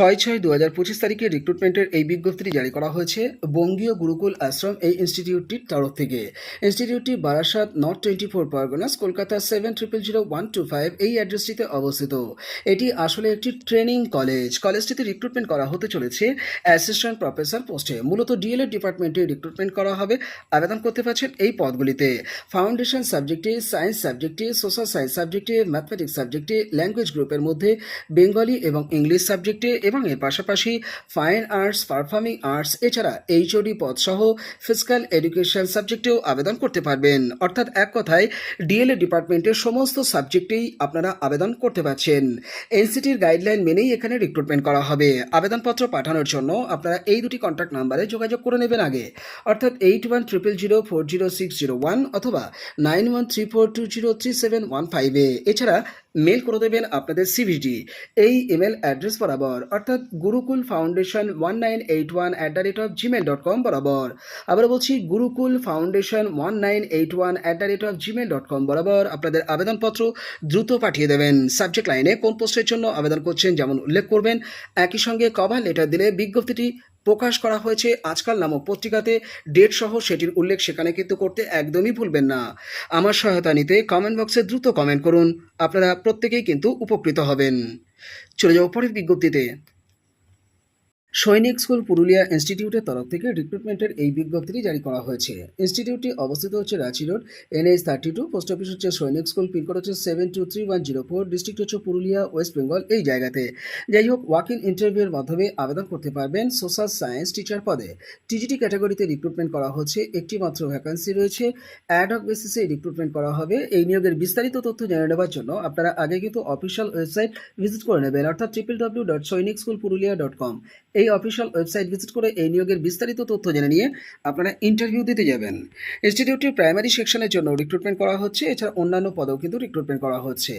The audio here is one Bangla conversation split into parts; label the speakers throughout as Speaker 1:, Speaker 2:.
Speaker 1: ছয় ছয় দু হাজার পঁচিশ তারিখে রিক্রুটমেন্টের এই বিজ্ঞপ্তিটি জারি করা হয়েছে বঙ্গীয় গুরুকুল আশ্রম এই ইনস্টিটিউটটির তরফ থেকে। ইনস্টিটিউটটি Barasat north twenty four Parganas Kolkata seven triple zero one two five এই অ্যাড্রেসটিতে অবস্থিত। এটি আসলে একটি ট্রেনিং কলেজ কলেজটিতে রিক্রুটমেন্ট করা হতে চলেছে অ্যাসিস্ট্যান্ট প্রফেসর পোস্টে মূলত ডিএলএড ডিপার্টমেন্টে রিক্রুটমেন্ট করা হবে। আবেদন করতে পারছেন এই পদগুলিতে। ফাউন্ডেশন সাবজেক্টে সায়েন্স সাবজেক্টে সোশ্যাল সায়েন্স সাবজেক্টে ম্যাথমেটিক্স সাবজেক্টে ল্যাঙ্গুয়েজ গ্রুপের মধ্যে বেঙ্গলি এবং ইংলিশ সাবজেক্টে এবং এর পাশাপাশি ফাইন আর্টস পারফর্মিং আর্টস এছাড়া এইচওডি পদসহ ফিজিক্যাল এডুকেশন সাবজেক্টেও আবেদন করতে পারবেন। অর্থাৎ এক কথায় ডিএলএ ডিপার্টমেন্টের সমস্ত সাবজেক্টেই আপনারা আবেদন করতে পারছেন। এনসিটির গাইডলাইন মেনেই এখানে রিক্রুটমেন্ট করা হবে। আবেদনপত্র পাঠানোর জন্য আপনারা এই দুটি কন্ট্যাক্ট নাম্বারে যোগাযোগ করে নেবেন আগে। অর্থাৎ eight one triple zero four zero six zero one অথবা nine one three four two zero three seven one ফাইভে এছাড়া মেল করে দেবেন আপনাদের সিভিটি এই ইমেল অ্যাড্রেস বরাবর, অর্থাৎ Gurukul foundation one nine eight one at the rate of Gmail dot com বরাবর। আবার বলছি, Gurukul foundation one nine eight one at the rate of Gmail dot com বরাবর আপনাদের আবেদনপত্র দ্রুত পাঠিয়ে দেবেন। সাবজেক্ট লাইনে কোন পোস্টের জন্য আবেদন করছেন যেমন উল্লেখ করবেন, একই সঙ্গে কভার লেটার দিলে বিজ্ঞপ্তিটি প্রকাশ করা হয়েছে আজকাল নামক পত্রিকাতে। ডেট সহ সেটির উল্লেখ সেখানে কিন্তু করতে একদমই ভুলবেন না। আমার সহায়তা নিতে কমেন্ট বক্সে দ্রুত কমেন্ট করুন। আপনারা প্রত্যেকেই কিন্তু উপকৃত হবেন। চলে যাব পরের বিজ্ঞপ্তিতে। সৈনিক স্কুল পুরুলিয়া ইনস্টিটিউটের তরফ থেকে রিক্রুটমেন্টের এই বিজ্ঞপ্তিটি জারি করা হয়েছে। ইনস্টিটিউটটি অবস্থিত হচ্ছে Ranchi road NH thirty two post office হচ্ছে সৈনিক স্কুল পিনকোড হচ্ছে seven two three one zero four district হচ্ছে পুরুলিয়া ওয়েস্ট বেঙ্গল এই জায়গাতে। যাই হোক ওয়াক ইন ইন্টারভিউয়ের মাধ্যমে আবেদন করতে পারবেন সোশ্যাল সায়েন্স টিচার পদে। টিজিটি ক্যাটাগরিতে রিক্রুটমেন্ট করা হচ্ছে একটি মাত্র ভ্যাকান্সি রয়েছে অ্যাডহক বেসিসে রিক্রুটমেন্ট করা হবে। এই নিয়োগের বিস্তারিত তথ্য জেনে নেওয়ার জন্য আপনারা আগে কিন্তু অফিসিয়াল ওয়েবসাইট ভিজিট করে নেবেন, অর্থাৎ triple W dot Sainik school Purulia dot com এই অফিসিয়াল ওয়েবসাইট ভিজিট করে এই নিয়োগের বিস্তারিত তথ্য জেনে নিয়ে আপনারা ইন্টারভিউ দিতে যাবেন। ইনস্টিটিউটটির প্রাইমারি সেকশনের জন্য রিক্রুটমেন্ট করা হচ্ছে, এছাড়া অন্যান্য পদেও কিন্তু রিক্রুটমেন্ট করা হচ্ছে।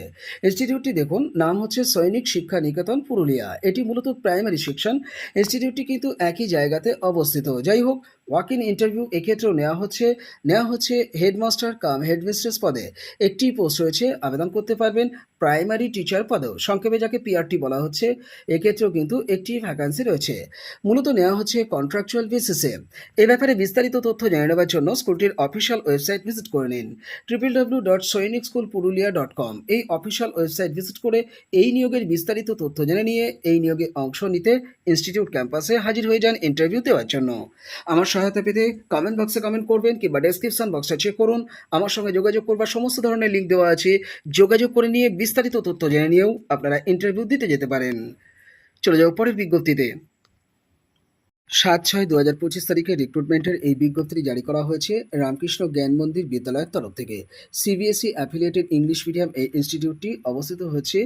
Speaker 1: ইনস্টিটিউটটি দেখুন, নাম হচ্ছে সৈনিক শিক্ষা নিকেতন পুরুলিয়া। এটি মূলত প্রাইমারি সেকশন। ইনস্টিটিউটটি কিন্তু একই জায়গাতে অবস্থিত। যাই হোক ওয়াক ইন ইন্টারভিউ এক্ষেত্রেও নেওয়া হচ্ছে। নেওয়া হচ্ছে হেডমাস্টার কাম হেডমিস্ট্রেস পদে। একটি পোস্ট রয়েছে, আবেদন করতে পারবেন প্রাইমারি টিচার পদেও। সংক্ষেপে যাকে পিআরটি বলা হচ্ছে, এক্ষেত্রেও কিন্তু একটি ভ্যাকান্সি রয়েছে। মূলত নেওয়া হচ্ছে কন্ট্রাকচুয়াল বেসিসে এ। ব্যাপারে বিস্তারিত তথ্য জেনে নেওয়ার জন্য স্কুলটির অফিসিয়াল ওয়েবসাইট ভিজিট করে নিন। Triple W dot Sainik school Purulia dot com এই অফিসিয়াল ওয়েবসাইট ভিজিট করে এই নিয়োগের বিস্তারিত তথ্য জেনে নিয়ে এই নিয়োগে অংশ নিতে ইনস্টিটিউট ক্যাম্পাসে হাজির হয়ে যান ইন্টারভিউ দেওয়ার জন্য। আমার সহায়তা পেতে কমেন্ট বক্সে কমেন্ট করবেন কিংবা ডেসক্রিপশন বক্সে চেক করুন। আমার সঙ্গে যোগাযোগ করবার সমস্ত ধরনের লিঙ্ক দেওয়া আছে। যোগাযোগ করে নিয়ে বিস্তারিত তথ্য জেনে নিয়েও আপনারা ইন্টারভিউ দিতে যেতে পারেন। চলে যাও পরের বিজ্ঞপ্তিতে। সাত ছয় দু হাজার পঁচিশ তারিখে রিক্রুটমেন্টের এই বিজ্ঞপ্তি জারি করা হয়েছে রামকৃষ্ণ জ্ঞান মন্দির বিদ্যালয়ের তরফ থেকে। সিবিএসই অ্যাফিলিয়েটেড ইংলিশ মিডিয়াম এই ইনস্টিটিউটটি অবস্থিত হয়েছে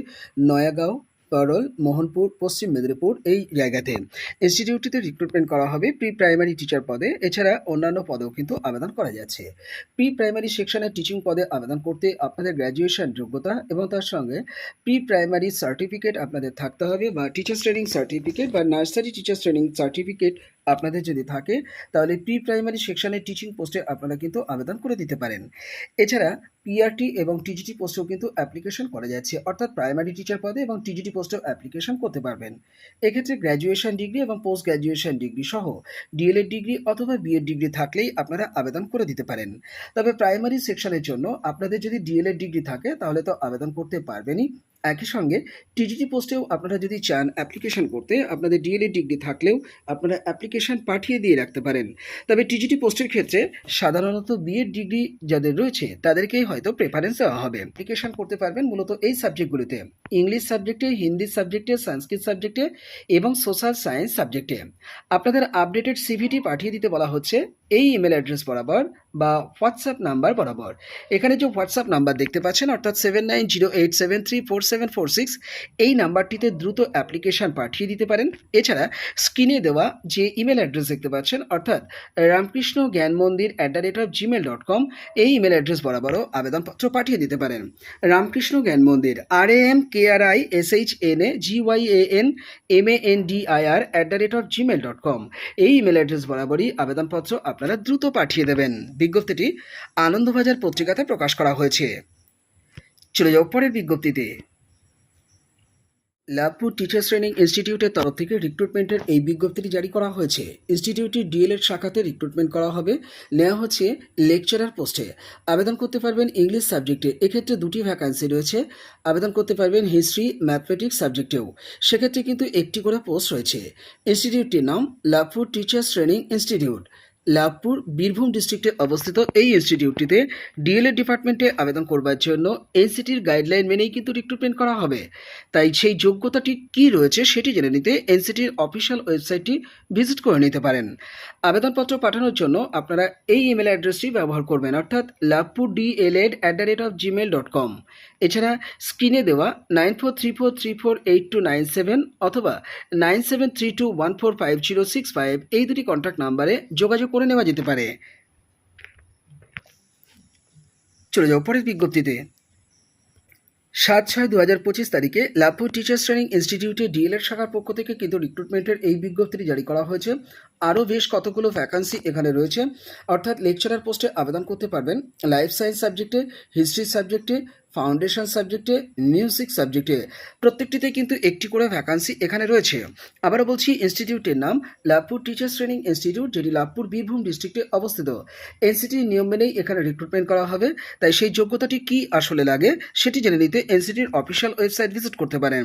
Speaker 1: নয়াগাঁও করল মোহনপুর, পশ্চিম মেদিনীপুর এই জায়গাতে। ইনস্টিটিউটটিতে রিক্রুটমেন্ট করা হবে প্রি প্রাইমারি টিচার পদে। এছাড়া অন্যান্য পদেও কিন্তু আবেদন করা যাচ্ছে। প্রি প্রাইমারি সেকশনের টিচিং পদে আবেদন করতে আপনাদের গ্র্যাজুয়েশন যোগ্যতা এবং তার সঙ্গে প্রি প্রাইমারি সার্টিফিকেট আপনাদের থাকতে হবে বা টিচার্স ট্রেনিং সার্টিফিকেট বা নার্সারি টিচার্স ট্রেনিং সার্টিফিকেট আপনাদের যদি থাকে, তাহলে প্রি প্রাইমারি সেকশনের টিচিং পোস্টে আপনারা কিন্তু আবেদন করে দিতে পারেন। এছাড়া পিআরটি এবং টিজিটি পোস্টেও কিন্তু অ্যাপ্লিকেশন করা যাচ্ছে। অর্থাৎ প্রাইমারি টিচার পদে এবং টিজিটি পোস্টেও অ্যাপ্লিকেশন করতে পারবেন। এক্ষেত্রে গ্র্যাজুয়েশন ডিগ্রি এবং পোস্ট গ্র্যাজুয়েশন ডিগ্রি সহ ডিএলএড ডিগ্রি অথবা বিএড ডিগ্রি থাকলেই আপনারা আবেদন করে দিতে পারেন। তবে প্রাইমারি সেকশনের জন্য আপনাদের যদি ডিএলএড ডিগ্রি থাকে, তাহলে তো আবেদন করতে পারবেনই। একই সঙ্গে টিজিটি পোস্টেও আপনারা যদি চান অ্যাপ্লিকেশন করতে, আপনাদের ডিএলএড ডিগ্রি থাকলেও আপনারা অ্যাপ্লিকেশন পাঠিয়ে দিয়ে রাখতে পারেন। তবে টিজিটি পোস্টের ক্ষেত্রে সাধারণত বিএড ডিগ্রি যাদের রয়েছে, তাদেরকেই হয়তো প্রেফারেন্স দেওয়া হবে। অ্যাপ্লিকেশন করতে পারবেন মূলত এই সাবজেক্টগুলিতে ইংলিশ সাবজেক্টে হিন্দি সাবজেক্টে সংস্কৃত সাবজেক্টে এবং সোশ্যাল সায়েন্স সাবজেক্টে আপনাদের আপডেটেড সিভিটি পাঠিয়ে দিতে বলা হচ্ছে। এই ইমেল অ্যাড্রেস বরাবর বা হোয়াটসঅ্যাপ নাম্বার বরাবর। এখানে যে হোয়াটসঅ্যাপ নাম্বার দেখতে পাচ্ছেন, অর্থাৎ seven nine zero eight seven three four seven four six এই নাম্বারটিতে দ্রুত অ্যাপ্লিকেশন পাঠিয়ে দিতে পারেন। এছাড়া স্ক্রিনে দেওয়া যে ইমেল অ্যাড্রেস দেখতে পাচ্ছেন, অর্থাৎ Ramakrishna Gyan Mandir at the rate of Gmail dot com এই ইমেল অ্যাড্রেস বরাবরও আবেদনপত্র পাঠিয়ে দিতে পারেন। Ramakrishna Gyan Mandir R A M K R I S H N A G Y A N M A N D I R at the rate of Gmail dot com এই ইমেল অ্যাড্রেস বরাবরই আবেদনপত্র আপনারা দ্রুত পাঠিয়ে দেবেন। বিজ্ঞপ্তিটি আনন্দবাজার পত্রিকাতে প্রকাশ করা হয়েছে। চলে যাও পরের বিজ্ঞপ্তিতে। লাভপুর টিচার্স ট্রেনিং ইনস্টিটিউটের তরফ থেকে রিক্রুটমেন্টের এই বিজ্ঞপ্তিটি জারি করা হয়েছে। ইনস্টিটিউটটি ডিএলএড শাখাতে রিক্রুটমেন্ট করা হবে। নেওয়া হচ্ছে লেকচারার পোস্টে আবেদন করতে পারবেন ইংলিশ সাবজেক্টে এক্ষেত্রে দুটি ভ্যাকান্সি রয়েছে। আবেদন করতে পারবেন হিস্ট্রি ম্যাথমেটিক্স সাবজেক্টেও সেক্ষেত্রে কিন্তু একটি করে পোস্ট রয়েছে। ইনস্টিটিউটটির নাম Labhpur teachers training institute. Labhpur, Birbhum ডিস্ট্রিক্টে অবস্থিত এই ইনস্টিটিউটটিতে ডিএলএড ডিপার্টমেন্টে আবেদন করবার জন্য এনসিটির গাইডলাইন মেনেই কিন্তু রিক্রুটমেন্ট করা হবে। তাই সেই যোগ্যতাটি কী রয়েছে সেটি জেনে নিতে এনসিটির অফিসিয়াল ওয়েবসাইটটি ভিজিট করে নিতে পারেন। আবেদনপত্র পাঠানোর জন্য আপনারা এই ইমেল অ্যাড্রেসটি ব্যবহার করবেন, অর্থাৎ Labhpur DElEd at the rate of Gmail dot com এছাড়া স্ক্রিনে দেওয়া nine four three four three four eight two nine seven অথবা nine seven three two one four five zero six five এই দুটি কন্ট্যাক্ট নাম্বারে যোগাযোগ করে নেওয়া যেতে পারে। চলে যাও পরের বিজ্ঞপ্তিতে। সাত ছয় দু হাজার পঁচিশ তারিখে লাভপুর টিচার্স ট্রেনিং ইনস্টিটিউটে ডিএলএড শাখার পক্ষ থেকে কিন্তু রিক্রুটমেন্টের এই বিজ্ঞপ্তিটি জারি করা হয়েছে। আরও বেশ কতগুলো ভ্যাকান্সি এখানে রয়েছে। অর্থাৎ লেকচারার পোস্টে আবেদন করতে পারবেন। লাইফ সায়েন্স সাবজেক্টে হিস্ট্রি সাবজেক্টে ফাউন্ডেশন সাবজেক্টে, মিউজিক সাবজেক্টে। প্রত্যেকটিতে কিন্তু একটি করে ভ্যাকান্সি এখানে রয়েছে। আবারও বলছি ইনস্টিটিউটের নাম লাভপুর টিচার্স ট্রেনিং ইনস্টিটিউট যেটি লাভপুর বীরভূম ডিস্ট্রিক্টে অবস্থিত। এনসিটির নিয়ম মেনেই এখানে রিক্রুটমেন্ট করা হবে। তাই সেই যোগ্যতাটি কি আসলে লাগে, সেটি জেনে নিতে এনসিটির অফিসিয়াল ওয়েবসাইট ভিজিট করতে পারেন।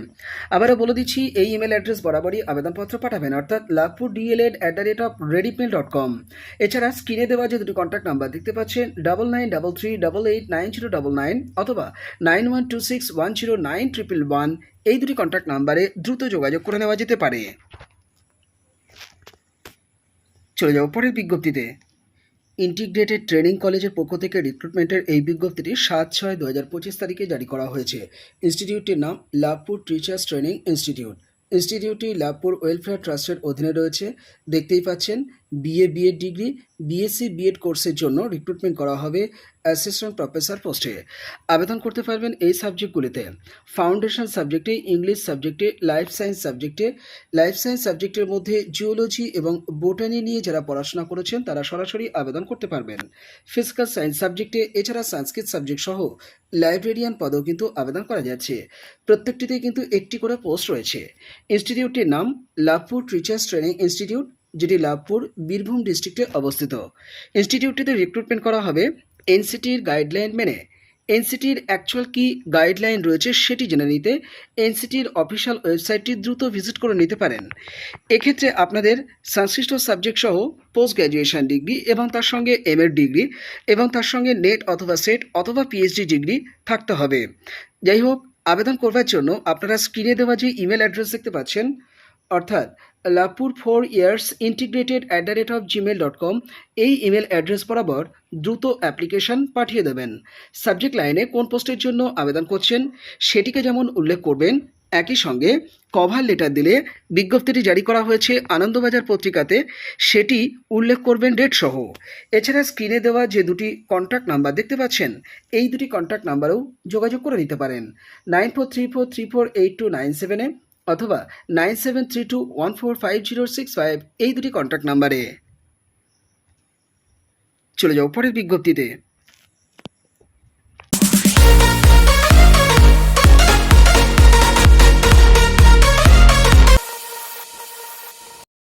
Speaker 1: আবারও বলে দিচ্ছি, এই ইমেল অ্যাড্রেস বরাবরই আবেদনপত্র পাঠাবেন, অর্থাৎ Labhpur DElEd at the rate of rediffmail dot com এছাড়া স্ক্রিনে দেওয়া যে দুটি কন্ট্যাক্ট নাম্বার দেখতে পাচ্ছেন double nine double three double eight nine zero double nine অথবা nine one two six one zero nine triple one এই দুটি কন্ট্যাক্ট নাম্বারে দ্রুত যোগাযোগ করে নেওয়া যেতে পারে। চলে যাও পরের বিজ্ঞপ্তিতে। ইন্টিগ্রেটেড ট্রেনিং কলেজের পক্ষ থেকে রিক্রুটমেন্টের এই বিজ্ঞপ্তিটি সাত ছয় দু হাজার পঁচিশ তারিখে জারি করা হয়েছে। ইনস্টিটিউটটির নাম লাভপুর টিচার্স ট্রেনিং ইনস্টিটিউট ইনস্টিটিউটটি লাভপুর ওয়েলফেয়ার ট্রাস্টের অধীনে রয়েছে। দেখতেই পাচ্ছেন BA BEd degree BSc BEd কোর্সের জন্য রিক্রুটমেন্ট করা হবে অ্যাসিস্ট্যান্ট প্রফেসর পোস্টে আবেদন করতে পারবেন এই সাবজেক্টগুলিতে ফাউন্ডেশন সাবজেক্টে ইংলিশ সাবজেক্টে লাইফ সায়েন্স সাবজেক্টে লাইফ সায়েন্স সাবজেক্টের মধ্যে জিওলজি এবং বোটানি নিয়ে যারা পড়াশোনা করেছেন, তারা সরাসরি আবেদন করতে পারবেন। ফিজিক্যাল সায়েন্স সাবজেক্টে এছাড়া সংস্কৃত সাবজেক্ট সহ লাইব্রেরিয়ান পদেও কিন্তু আবেদন করা যাচ্ছে। প্রত্যেকটিতে কিন্তু একটি করে পোস্ট রয়েছে। ইনস্টিটিউটটির নাম লাভপুর টিচার্স ট্রেনিং ইনস্টিটিউট যেটি লাভপুর, বীরভূম ডিস্ট্রিক্টে অবস্থিত। ইনস্টিটিউটটিতে রিক্রুটমেন্ট করা হবে এনসিটির গাইডলাইন মেনে। এনসিটির অ্যাকচুয়াল কি গাইডলাইন রয়েছে সেটি জেনে নিতে এনসিটির অফিসিয়াল ওয়েবসাইটটি দ্রুত ভিজিট করে নিতে পারেন। এক্ষেত্রে আপনাদের সংশ্লিষ্ট সাবজেক্ট সহ পোস্ট গ্র্যাজুয়েশন ডিগ্রি এবং তার সঙ্গে এম ডিগ্রি এবং তার সঙ্গে নেট অথবা সেট অথবা পিএইচডি ডিগ্রি থাকতে হবে। যাই হোক, আবেদন করবার জন্য আপনারা স্ক্রিনে দেওয়া যে ইমেল অ্যাড্রেস দেখতে পাচ্ছেন অর্থাৎ Labhpur four years integrated at the rate of Gmail dot com, এই ইমেল অ্যাড্রেস বরাবর দ্রুত অ্যাপ্লিকেশন পাঠিয়ে দেবেন। সাবজেক্ট লাইনে কোন পোস্টের জন্য আবেদন করছেন সেটিকে যেমন উল্লেখ করবেন, একই সঙ্গে কভার লেটার দিলে বিজ্ঞপ্তিটি জারি করা হয়েছে আনন্দবাজার পত্রিকাতে, সেটি উল্লেখ করবেন ডেট সহ। এছাড়া স্ক্রিনে দেওয়া যে দুটি কন্ট্যাক্ট নাম্বার দেখতে পাচ্ছেন, এই দুটি কন্ট্যাক্ট নাম্বারেও যোগাযোগ করে নিতে পারেন। Nine four three four three four eight two nine সেভেনে অথবা nine seven three two one four five zero six five এই দুটি কন্ট্যাক্ট নাম্বারে চলে যাও পরের বিজ্ঞপ্তিতে।